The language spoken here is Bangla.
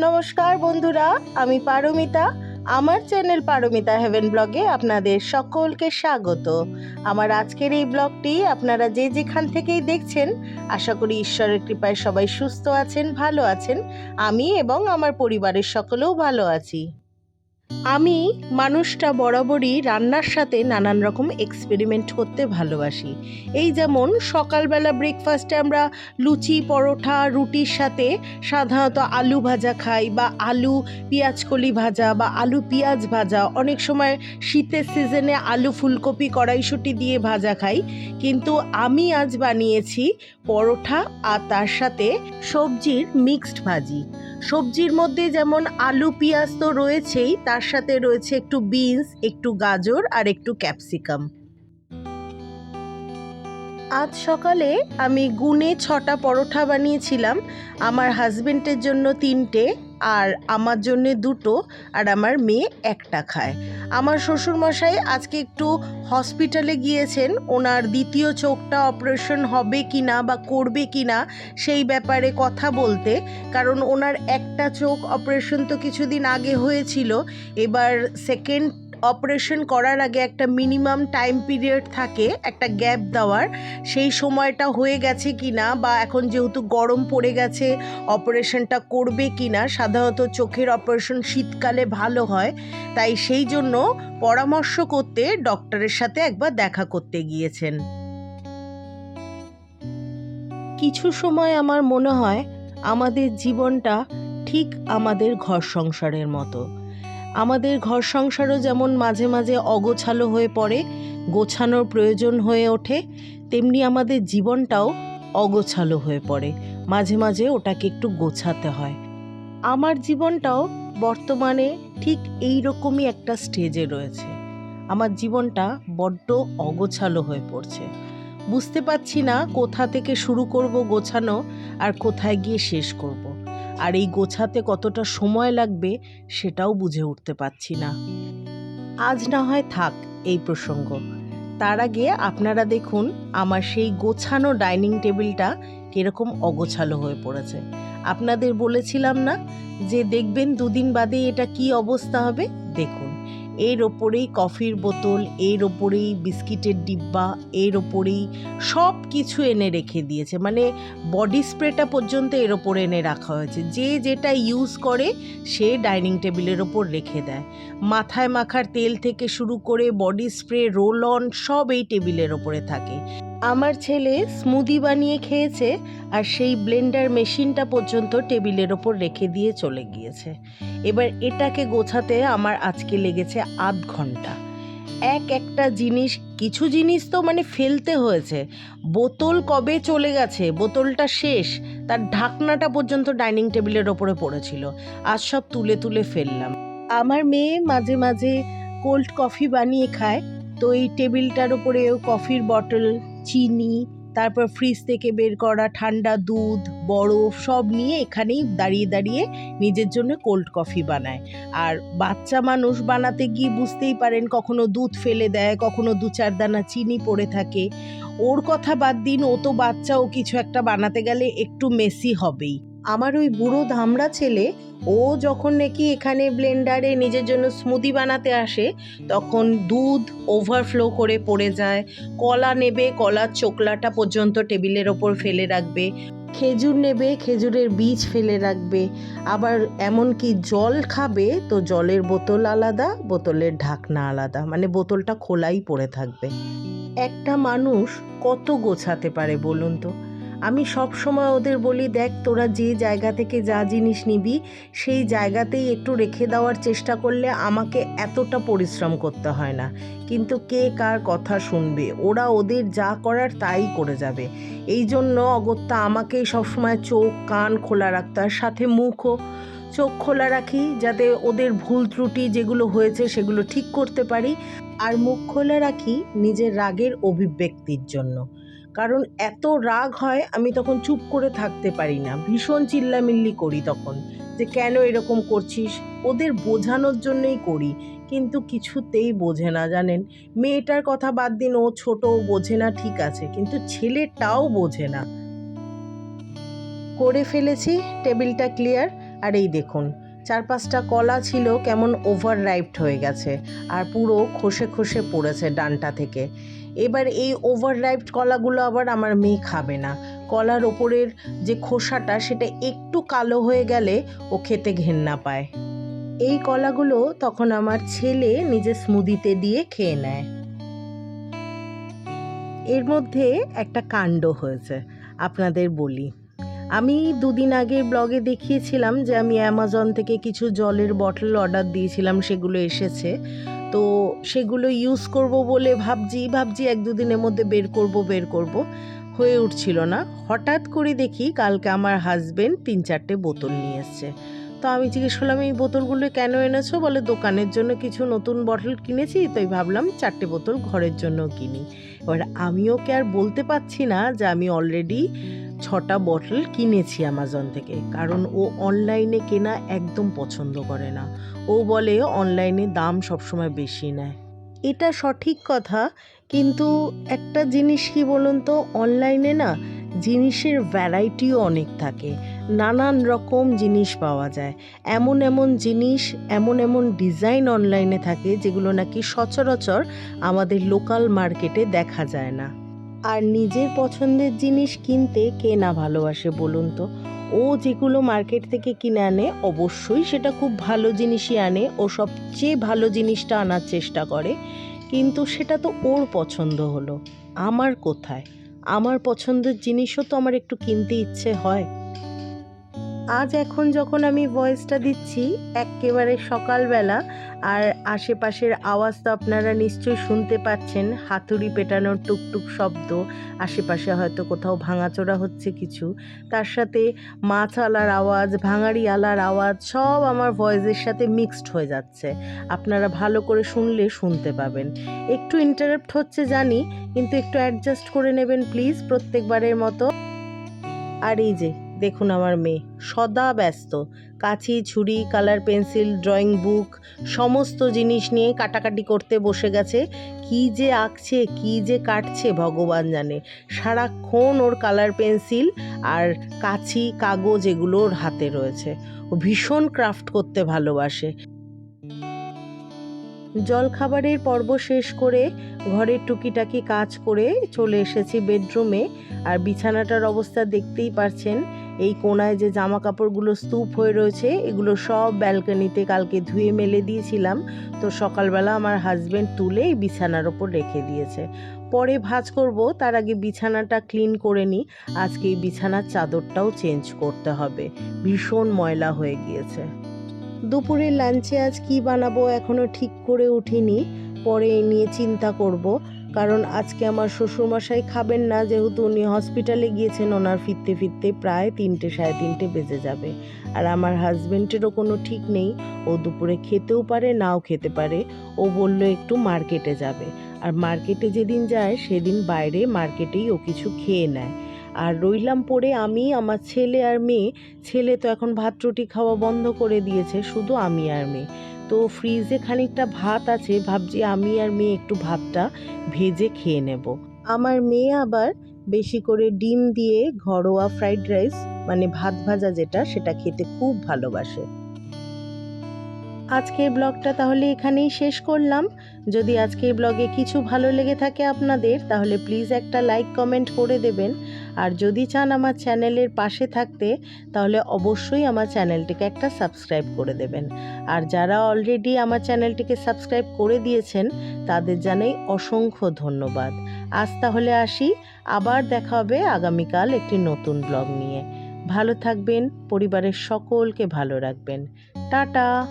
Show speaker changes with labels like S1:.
S1: নমস্কার বন্ধুরা, আমি পারমিতা। আমার চ্যানেল পারমিতা হেভেন ব্লগে আপনাদের সকলকে স্বাগত। আমার আজকের এই ব্লগটি আপনারা যে যেখান থেকেই দেখছেন, আশা করি ঈশ্বরের কৃপায় সবাই সুস্থ আছেন, ভালো আছেন। আমি এবং আমার পরিবারের সকলেও ভালো আছি। আমি মানুষটা বরাবরই রান্নার সাথে নানান রকম এক্সপেরিমেন্ট করতে ভালোবাসি। এই যেমন সকালবেলা ব্রেকফাস্টে আমরা লুচি, পরোটা, রুটির সাথে সাধারণত আলু ভাজা খাই বা আলু পেঁয়াজকলি ভাজা বা আলু পেঁয়াজ ভাজা। অনেক সময় শীতের সিজনে আলু ফুলকপি, কড়াইশুঁটি দিয়ে ভাজা খাই। কিন্তু আমি আজ বানিয়েছি পরোটা আর তার সাথে সবজির মিক্সড ভাজি। সবজির মধ্যে যেমন আলু, পেঁয়াজ তো রয়েছেই, তার সাথে রয়েছে একটু বিনস, একটু গাজর আর একটু ক্যাপসিকাম। আজ সকালে আমি গুনে ছটা পরোঠা বানিয়েছিলাম। আমার হাজবেন্ডের জন্য তিনটে। আর আমার জন্য দুটো আর আমার মেয়ে একটা খায়। আমার শ্বশুরমশাই আজকে একটু হসপিটালে গিয়েছেন, ওনার দ্বিতীয় চোখটা অপারেশন হবে কি না বা করবে কি না সেই ব্যাপারে কথা বলতে, কারণ ওনার একটা চোখ অপারেশন তো কিছুদিন আগে হয়েছিল, এবার সেকেন্ড অপারেশন করার আগে একটা মিনিমাম টাইম পিরিয়ড থাকে, একটা গ্যাপ দেওয়ার। সেই সময়টা হয়ে গেছে কি না বা এখন যেহেতু গরম পড়ে গেছে, অপারেশনটা করবে কি না সাধারণত চোখের অপারেশন শীতকালে ভালো হয়। তাই সেই জন্য পরামর্শ করতে ডক্টরের সাথে একবার দেখা করতে গিয়েছেন। কিছু সময় আমার মনে হয় আমাদের জীবনটা ঠিক আমাদের ঘর সংসারের মতো। আমাদের ঘর সংসারও যেমন মাঝে মাঝে অগোছালো হয়ে পড়ে, গোছানোর প্রয়োজন হয়ে ওঠে, তেমনি আমাদের জীবনটাও অগোছালো হয়ে পড়ে। মাঝে মাঝে ওটাকে একটু গোছাতে হয়। আমার জীবনটাও বর্তমানে ঠিক এই রকমই একটা স্টেজে রয়েছে। আমার জীবনটা বড্ড অগোছালো হয়ে পড়ছে। বুঝতে পারছি না কোথা থেকে শুরু করব গোছানো আর কোথায় গিয়ে শেষ করব। আর এই গোছাতে কতটা সময় লাগবে সেটাও বুঝে উঠতে পারছি না। আজ না হয় থাক এই প্রসঙ্গ। তার আগে আপনারা দেখুন আমার সেই গোছানো ডাইনিং টেবিলটা কীরকম অগোছালো হয়ে পড়েছে। আপনাদের বলেছিলাম না যে দেখবেন দুদিন বাদে এটা কি অবস্থা হবে? দেখুন। এর ওপরেই কফির বোতল, এর ওপরেই বিস্কিটের ডিব্বা, এর ওপরেই সব কিছু এনে রেখে দিয়েছে। মানে বডি স্প্রেটা পর্যন্ত এর ওপরে এনে রাখা হয়েছে। যে যেটা ইউজ করে, সে ডাইনিং টেবিলের ওপর রেখে দেয়। মাথায় মাখার তেল থেকে শুরু করে বডি স্প্রে রোল অন সব এই টেবিলের ওপরে থাকে। আমার ছেলে স্মুদি বানিয়ে খেয়েছে আর সেই ব্লেন্ডার মেশিনটা পর্যন্ত টেবিলের ওপর রেখে দিয়ে চলে গিয়েছে। এবার এটাকে গোছাতে আমার আজকে লেগেছে আধ ঘণ্টা। এক একটা জিনিস, কিছু জিনিস তো মানে ফেলতে হয়েছে। বোতল কবে চলে গেছে? বোতলটা শেষ। তার ঢাকনাটা পর্যন্ত ডাইনিং টেবিলের ওপরে পড়েছিল। আজ সব তুলে তুলে ফেললাম। আমার মেয়ে মাঝে মাঝে কোল্ড কফি বানিয়ে খায়। তো এই টেবিলটার ওপরে কফির বটল চিনি, তারপর ফ্রিজ থেকে বের করা ঠান্ডা দুধ, বরফ সব নিয়ে এখানেই দাঁড়িয়ে দাঁড়িয়ে নিজের জন্য কোল্ড কফি বানায়। আর বাচ্চা মানুষ বানাতে গিয়ে বুঝতেই পারেন, কখনো দুধ ফেলে দেয়, কখনো দু চার দানা চিনি পড়ে থাকে। ওর কথা বাদ দিন, ও তো বাচ্চা, ও কিছু একটা বানাতে গেলে একটু মেসি হবেই। আমার ওই বুড়ো ধামড়া ছেলে, ও যখন নাকি এখানে ব্লেন্ডারে নিজের জন্য স্মুদি বানাতে আসে, তখন দুধ ওভারফ্লো করে পড়ে যায়, কলা নেবে, কলার চোকলাটা পর্যন্ত টেবিলের ওপর ফেলে রাখবে, খেজুর নেবে, খেজুরের বীজ ফেলে রাখবে, আবার এমনকি জল খাবে, তো জলের বোতল আলাদা, বোতলের ঢাকনা আলাদা মানে বোতলটা খোলাই পড়ে থাকবে। একটা মানুষ কত গোছাতে পারে বলুন তো? আমি সব সময় ওদের বলি, দেখ, তোরা যে জায়গা থেকে যা জিনিস নিবি, সেই জায়গাতেই একটু রেখে দেওয়ার চেষ্টা করলে আমাকে এতটা পরিশ্রম করতে হয় না। কিন্তু কে কার কথা শুনবে? ওরা ওদের যা করার তাই করে যাবে। এই জন্য অগত্যা আমাকেই সবসময় চোখ, কান খোলা রাখতে হয়, সাথে মুখও চোখ খোলা রাখি, যাতে ওদের ভুল ত্রুটি যেগুলো হয়েছে সেগুলো ঠিক করতে পারি। আর মুখ খোলা রাখি নিজের রাগের অভিব্যক্তির জন্য। কারণ এত রাগ হয়, আমি তখন চুপ করে থাকতে পারি না। ভীষণ চিল্লামিল্লি করি তখন যে, কেন এরকম করছিস? ওদের বোঝানোর জন্যই করি, কিন্তু কিছুতেই বোঝে না, জানেন? মেয়েটার কথা বাদ দিন, ও ছোট বোঝে না, ঠিক আছে, কিন্তু ছেলেটাও বোঝে না। করে ফেলেছি, টেবিলটা ক্লিয়ার। আর এই দেখুন, চার পাঁচটা কলা ছিল, কেমন ওভার রাইপড হয়ে গেছে, আর পুরো খসে খসে পড়েছে ডানটা থেকে। এবার এই ওভার রাইপড কলাগুলো আবার আমার মেয়ে খাবে না। কলার ওপরের যে খোসাটা, সেটা একটু কালো হয়ে গেলে ও খেতে ঘেন্না পায়। এই কলাগুলো তখন আমার ছেলে নিজে স্মুদিতে দিয়ে খেয়ে নেয়। এর মধ্যে একটা কাণ্ড হয়েছে, আপনাদের বলি। আমি দুদিন আগের ব্লগে দেখিয়েছিলাম যে আমি অ্যামাজন থেকে কিছু জলের বটল অর্ডার দিয়েছিলাম, সেগুলো এসেছে। তো সেগুলো ইউজ করব বলে ভাবছি ভাবছি এক দুদিনের মধ্যে বের করব বের করব। হয়ে উঠছিল না। হঠাৎ করে দেখি কালকে আমার হাজবেন্ড তিন চারটে বোতল নিয়ে এসছে। তো আমি জিজ্ঞেস করলাম, এই বোতলগুলো কেন এনেছো? বলে, দোকানের জন্য কিছু নতুন বটল কিনেছি, তাই ভাবলাম চারটে বোতল ঘরের জন্য কিনি। এবার আমি ওকে আর বলতে পারছি না যে আমি অলরেডি ছটা বটল কিনেছি অ্যামাজন থেকে, কারণ ও অনলাইনে কেনা একদম পছন্দ করে না। ও বলে অনলাইনে দাম সবসময় বেশি নেয়। এটা সঠিক কথা, কিন্তু একটা জিনিস কি বলুন তো অনলাইনে না জিনিসের ভ্যারাইটিও অনেক থাকে। নানান রকম জিনিস পাওয়া যায়। এমন এমন জিনিস, এমন এমন ডিজাইন অনলাইনে থাকে, যেগুলো নাকি সচরাচর আমাদের লোকাল মার্কেটে দেখা যায় না। আর নিজের পছন্দের জিনিস কিনতে কে না ভালোবাসে বলুন তো? ও যেগুলো মার্কেট থেকে কিনে আনে, অবশ্যই সেটা খুব ভালো জিনিসই আনে, ও সবচেয়ে ভালো জিনিসটা আনার চেষ্টা করে। কিন্তু সেটা তো ওর পছন্দ হলো। আমার কোথায়? আমার পছন্দের জিনিসও তো আমার একটু কিনতে ইচ্ছে হয়। আজ এখন যখন আমি ভয়েসটা দিচ্ছি, একেবারে সকালবেলা, আর আশেপাশের আওয়াজ তো আপনারা নিশ্চয়ই শুনতে পাচ্ছেন, হাতুড়ি পেটানোর টুকটুক শব্দ, আশেপাশে হয়তো কোথাও ভাঙাচোরা হচ্ছে কিছু, তার সাথে মাছ আলার আওয়াজ, ভাঙাড়ি আলার আওয়াজ, সব আমার ভয়েসের সাথে মিক্সড হয়ে যাচ্ছে। আপনারা ভালো করে শুনলে শুনতে পাবেন। একটু ইন্টারাপ্ট হচ্ছে জানি, কিন্তু একটু অ্যাডজাস্ট করে নেবেন প্লিজ প্রত্যেকবারের মতো। আর এই যে দেখুন আমার মেয়ে, সদা ব্যস্ত। কাঁচি ছুরি কালার পেন্সিল, ড্রয়িং বুক, সমস্ত জিনিস নিয়ে কাটাকাটি করতে বসে গেছে। কি যে আঁকছে, কি যে কাটছে, ভগবান জানে। সারাক্ষণ ওর কালার পেন্সিল আর কাছি কাগজ এগুলো ওর হাতে রয়েছে। ও ভীষণ ক্রাফট করতে ভালোবাসে। জলখাবারের পর্ব শেষ করে ঘরের টুকিটাকি কাজ করে চলে এসেছি বেডরুমে। আর বিছানাটার অবস্থা দেখতেই পারছেন এই কোনায় যে জামা কাপড়গুলো স্তূপ হয়ে রয়েছে, এগুলো সব ব্যালকনিতে কালকে ধুয়ে মেলে দিয়েছিলাম। তো সকালবেলা আমার হাজবেন্ড তুলে এই বিছানার ওপর রেখে দিয়েছে। পরে ভাজ করব, তার আগে বিছানাটা ক্লিন করে নিই। আজকে এই বিছানার চাদরটাও চেঞ্জ করতে হবে। ভীষণ ময়লা হয়ে গিয়েছে। দুপুরে লাঞ্চে আজ কি বানাবো এখনও ঠিক করে উঠিনি। পরে এই নিয়ে চিন্তা করব। কারণ আজকে আমার শ্বশুরমশাই খাবেন না, যেহেতু উনি হসপিটালে গিয়েছেন, ওনার ফিরতে ফিরতে প্রায় তিনটে, সাড়ে তিনটে বেজে যাবে। আর আমার হাজবেন্ডেরও কোনো ঠিক নেই, ও দুপুরে খেতেও পারে, নাও খেতে পারে। ও বলল, একটু মার্কেটে যাবে। আর মার্কেটে যেদিন যায়, সেদিন বাইরে মার্কেটেই ও কিছু খেয়ে নেয়। আর রইলাম পরে আমি, আমার ছেলে আর মেয়ে। ছেলে তো এখন ভাত, রুটি খাওয়া বন্ধ করে দিয়েছে, শুধু আমি আর মেয়ে। তো ফ্রিজে খানিকটা ভাত আছে, ভাবছি আমি আর মেয়ে একটু ভাতটা ভেজে খেয়ে নেব। আমার মেয়ে আবার বেশি করে ডিম দিয়ে ঘরোয়া ফ্রাইড রাইস মানে ভাত ভাজা যেটা, সেটা খেতে খুব ভালোবাসে। আজকের ব্লগটা তাহলে এখানেই শেষ করলাম। যদি আজকের ব্লগে কিছু ভালো লেগে থাকে আপনাদের, তাহলে প্লিজ একটা লাইক, কমেন্ট করে দেবেন। আর যদি চান আমার চ্যানেলের পাশে থাকতে, তাহলে অবশ্যই আমার চ্যানেলটিকে একটা সাবস্ক্রাইব করে দেবেন। আর যারা অলরেডি আমার চ্যানেলটিকে সাবস্ক্রাইব করে দিয়েছেন, তাদের জানাই অসংখ্য ধন্যবাদ। আজ তাহলে আসি, আবার দেখা হবে আগামীকাল একটি নতুন ব্লগ নিয়ে। ভালো থাকবেন, পরিবারের সকলকে ভালো রাখবেন। টাটা!